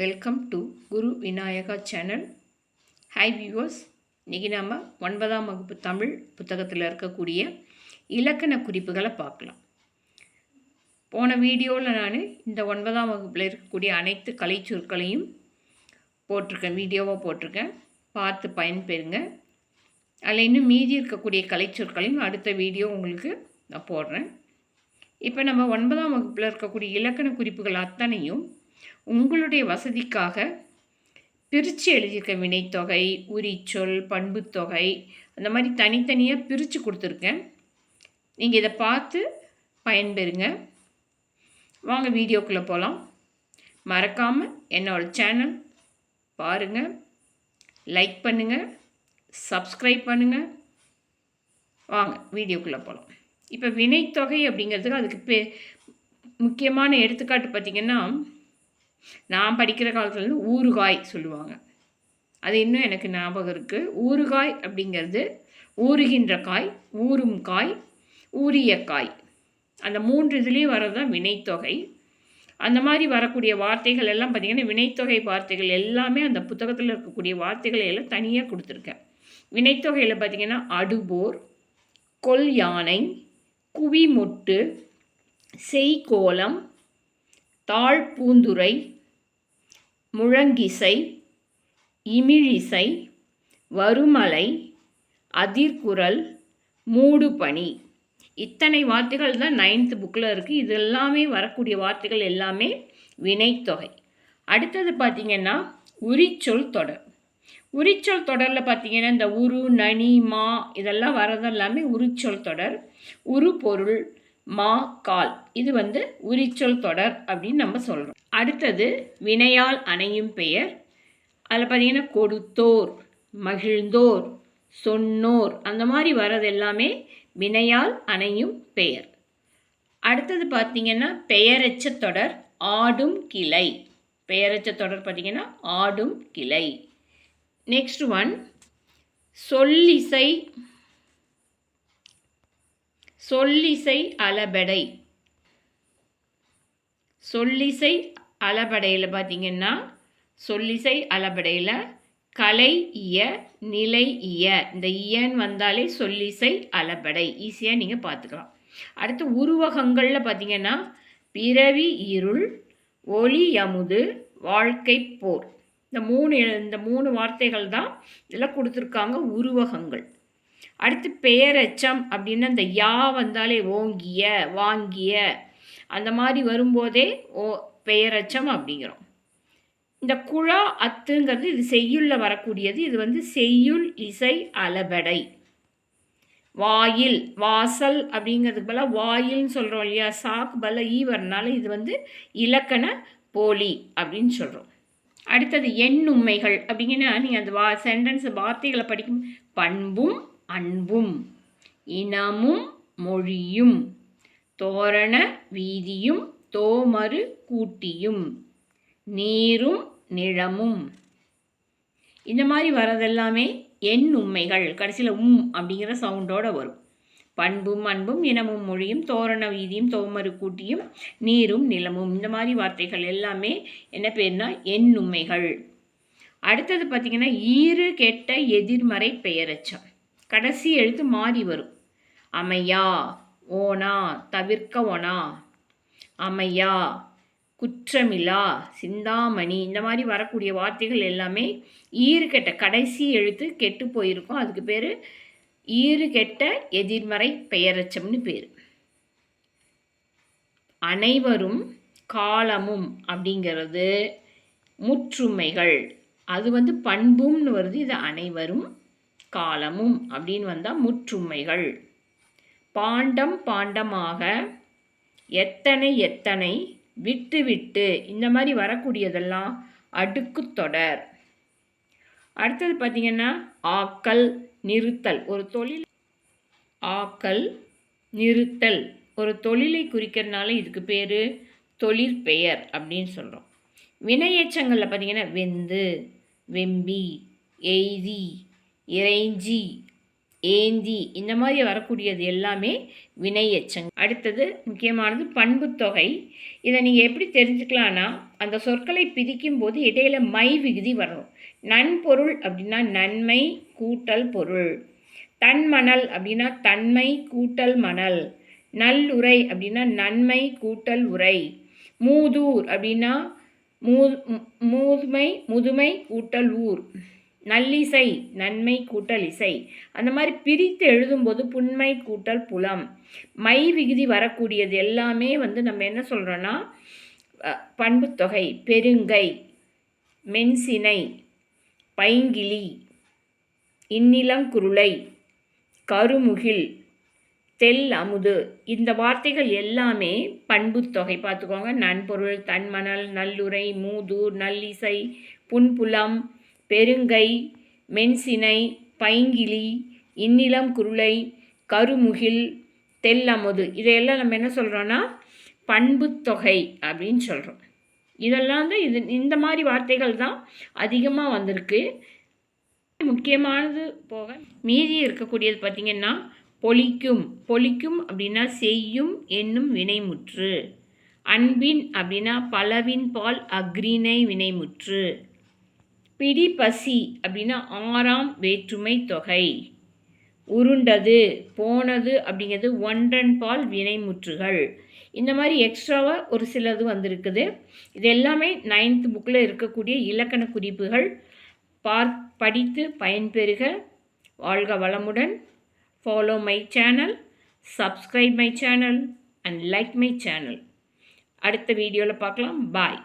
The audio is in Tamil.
Welcome to Guru Vinayaka channel hi viewers இன்றைக்கி நம்ம ஒன்பதாம் வகுப்பு தமிழ் புத்தகத்தில் இருக்கக்கூடிய இலக்கண குறிப்புகளை பார்க்கலாம். போன வீடியோவில் நான் இந்த ஒன்பதாம் வகுப்பில் இருக்கக்கூடிய அனைத்து கலைச்சொற்களையும் போட்டிருக்கேன். வீடியோவாக போட்டிருக்கேன். பார்த்து பயன்பெறுங்க. அதில் இன்னும் மீதி இருக்கக்கூடிய கலைச்சொற்களையும் அடுத்த வீடியோ உங்களுக்கு நான் போடுறேன். இப்போ நம்ம ஒன்பதாம் வகுப்பில் இருக்கக்கூடிய இலக்கண குறிப்புகள் அத்தனையும் உங்களுடைய வசதிக்காக பிரித்து எழுதியிருக்க வினைத்தொகை உரிச்சொல் பண்புத்தொகை அந்த மாதிரி தனித்தனியாக பிரித்து கொடுத்துருக்கேன். நீங்கள் இதை பார்த்து பயன்பெறுங்க. வாங்க வீடியோக்குள்ளே போகலாம் மறக்காமல் என்னோடய சேனல் பாருங்கள் லைக் பண்ணுங்கள் சப்ஸ்கிரைப் பண்ணுங்கள் வாங்க வீடியோக்குள்ளே போகலாம் இப்போ வினைத்தொகை அப்படிங்கிறதுக்கு அதுக்கு பே முக்கியமான எடுத்துக்காட்டு பார்த்திங்கன்னா நான் படிக்கிற காலத்துலேருந்து ஊறுகாய் சொல்லுவாங்க. அது இன்னும் எனக்கு ஞாபகம் இருக்குது ஊறுகாய் அப்படிங்கிறது ஊறுகின்ற காய் ஊறும் காய் ஊறிய காய். அந்த மூன்று இதுலேயும் வர்றது தான் வினைத்தொகை. அந்த மாதிரி வரக்கூடிய வார்த்தைகள் எல்லாம் பார்த்திங்கன்னா வினைத்தொகை வார்த்தைகள் எல்லாமே அந்த புத்தகத்தில் இருக்கக்கூடிய வார்த்தைகளை எல்லாம் தனியாக கொடுத்துருக்கேன். வினைத்தொகையில் பார்த்திங்கன்னா அடுபோர் கொல் யானை குவிமொட்டு செய்கோலம் தாழ்பூந்துரை முழங்கிசை இமிழிசை வருமலை அதிர்குரல் மூடுபனி. இத்தனை வார்த்தைகள் தான் நைன்த்து புக்கில் இருக்குது இது எல்லாமே வரக்கூடிய வார்த்தைகள் எல்லாமே வினைத்தொகை. அடுத்தது பார்த்திங்கன்னா உரிச்சொல் தொடர். உரிச்சொல் தொடரில் பார்த்திங்கன்னா இந்த உரு நனி மா இதெல்லாம் வரதெல்லாமே உரிச்சொல் தொடர். உரு பொருள் மா கால். இது வந்து உரிச்சொல் தொடர் அப்படின்னு நம்ம சொல்கிறோம் அடுத்தது வினையால் அணையும் பெயர். அதில் பார்த்தீங்கன்னா கொடுத்தோர் மகிழ்ந்தோர் சொன்னோர் அந்த மாதிரி வர்றது எல்லாமே வினையால் அணையும் பெயர். அடுத்தது பார்த்தீங்கன்னா பெயரச்ச தொடர் ஆடும் கிளை. பெயரச்ச தொடர் பார்த்தீங்கன்னா ஆடும் கிளை. Next one சொல்லிசை சொல்லிசை அளபடை. சொல்லிசை அளபடையில் பார்த்தீங்கன்னா சொல்லிசை அளபடையில் கலை இய நிலை இய. இந்த இயன்னு வந்தாலே சொல்லிசை அளபடை. ஈஸியாக நீங்கள் பார்த்துக்கலாம் அடுத்து உருவகங்களில் பார்த்தீங்கன்னா பிறவி இருள் ஒளி அமுது வாழ்க்கை போர். இந்த மூணு இந்த மூணு வார்த்தைகள் தான் இதில் கொடுத்துருக்காங்க உருவகங்கள். அடுத்து பெயரச்சம் அப்படின்னா இந்த யா வந்தாலே ஓங்கிய வாங்கிய. அந்த மாதிரி வரும்போதே ஓ பெயரச்சம் அப்படிங்கிறோம். இந்த குழா அத்துங்கிறது இது செய்யுளில் வரக்கூடியது. இது வந்து செய்யுள் இசை அளபடை. வாயில் வாசல் அப்படிங்கிறதுக்கு பல வாயில்னு சொல்கிறோம் இல்லையா? சாக்கு பல ஈ வரனால இது வந்து இலக்கண போலி அப்படின்னு சொல்கிறோம் அடுத்தது எண் உண்மைகள் அப்படிங்கன்னா நீங்கள் அந்த வா சென்டென்ஸ் வார்த்தைகளை படிக்கும் பண்பும் அன்பும் இனமும் மொழியும் தோரண வீதியும் தோமறு கூட்டியும் நீரும் நிழமும் இந்த மாதிரி வரதெல்லாமே எண் உண்மைகள் கடைசியில் உம் அப்படிங்கிற சவுண்டோடு வரும். பண்பும் அன்பும் இனமும் மொழியும் தோரண வீதியும் தோமறு கூட்டியும் நீரும் நிலமும் இந்த மாதிரி வார்த்தைகள் எல்லாமே என்ன பேர்னா எண்ணுமைகள் அடுத்தது பார்த்திங்கன்னா ஈறு கெட்ட எதிர்மறை பெயரச்சம். கடைசி எழுத்து மாறி வரும். அமையா ஓனா தவிர்க்க ஓனா. அமையா குற்றமிலா சிந்தாமணி இந்த மாதிரி வரக்கூடிய வார்த்தைகள் எல்லாமே ஈறுகெட்ட கடைசி எழுத்து கெட்டு போயிருக்கும். அதுக்கு பேர் ஈறுகெட்ட எதிர்மறை பெயரச்சம்னு பேர். அனைவரும் காலமும் அப்படிங்கிறது முற்றுமைகள். அது வந்து பண்பும்னு வருது. இது அனைவரும் காலமும் அப்படின்னு வந்தால் முற்றுமைகள். பாண்டம் பாண்டமாக எத்தனை எத்தனை விட்டு விட்டு இந்த மாதிரி வரக்கூடியதெல்லாம் அடுக்கு தொடர். அடுத்தது பார்த்திங்கன்னா ஆக்கல் நிறுத்தல். ஒரு தொழில் ஆக்கல் நிறுத்தல். ஒரு தொழிலை குறிக்கிறதுனால இதுக்கு பேர் தொழிற்பெயர் அப்படின்னு சொல்கிறோம் வினையேச்சங்களில் பார்த்திங்கன்னா வெந்து வெம்பி எய்தி இறைஞ்சி ஏந்தி இந்த மாதிரி வரக்கூடியது எல்லாமே வினை எச்சங்கள். அடுத்தது முக்கியமானது பண்புத்தொகை. இதை நீங்கள் எப்படி தெரிஞ்சுக்கலான்னா அந்த சொற்களை பிரிக்கும் போது இடையில மை விகுதி வரும். நன்பொருள் அப்படின்னா நன்மை கூட்டல் பொருள். தன்மணல் அப்படின்னா தன்மை கூட்டல் மணல். நல்லுரை அப்படின்னா நன்மை கூட்டல் உரை. மூதூர் அப்படின்னா மூ மூதுமை முதுமை கூட்டல் ஊர். நல்லிசை நன்மை கூட்டல் இசை. அந்த மாதிரி பிரித்து எழுதும்போது புன்மை கூட்டல் புலம். மை விகுதி வரக்கூடியது எல்லாமே வந்து நம்ம என்ன சொல்கிறோன்னா பண்புத்தொகை பெருங்கை மென்சினை பைங்கிளி இன்னிலங்குருளை கருமுகில் தெல் அமுது. இந்த வார்த்தைகள் எல்லாமே பண்புத்தொகை. பார்த்துக்கோங்க. நன்பொருள் தன்மணல் நல்லுரை மூதூர் நல்லிசை புன்புலம் பெருங்கை மென்சினை பைங்கிளி இன்னிலம் குருளை கருமுகில் தெல்லமுது. இதையெல்லாம் நம்ம என்ன சொல்கிறோன்னா பண்புத்தொகை அப்படின்னு சொல்கிறோம் இதெல்லாம் தான் இது இந்த மாதிரி வார்த்தைகள் தான் அதிகமாக வந்திருக்கு. முக்கியமானது போக மீதி இருக்கக்கூடியது பார்த்திங்கன்னா பொலிக்கும். பொலிக்கும் அப்படின்னா செய்யும் என்னும் வினைமுற்று. அன்பின் அப்படின்னா பலவின் பால் அக்ரிணை வினைமுற்று. பிடி பசி அப்படின்னா ஆறாம் வேற்றுமை தொகை. உருண்டது போனது அப்படிங்கிறது ஒன்றன் பால் வினைமுற்றுகள் இந்த மாதிரி எக்ஸ்ட்ராவாக ஒரு சிலது வந்திருக்குது. இது எல்லாமே நைன்த் புக்கில் இருக்கக்கூடிய இலக்கண குறிப்புகள். பார் படித்து பயன்பெறுக. வாழ்க வளமுடன். Follow my channel subscribe my channel and like my channel அடுத்த வீடியோவில் பார்க்கலாம். பாய்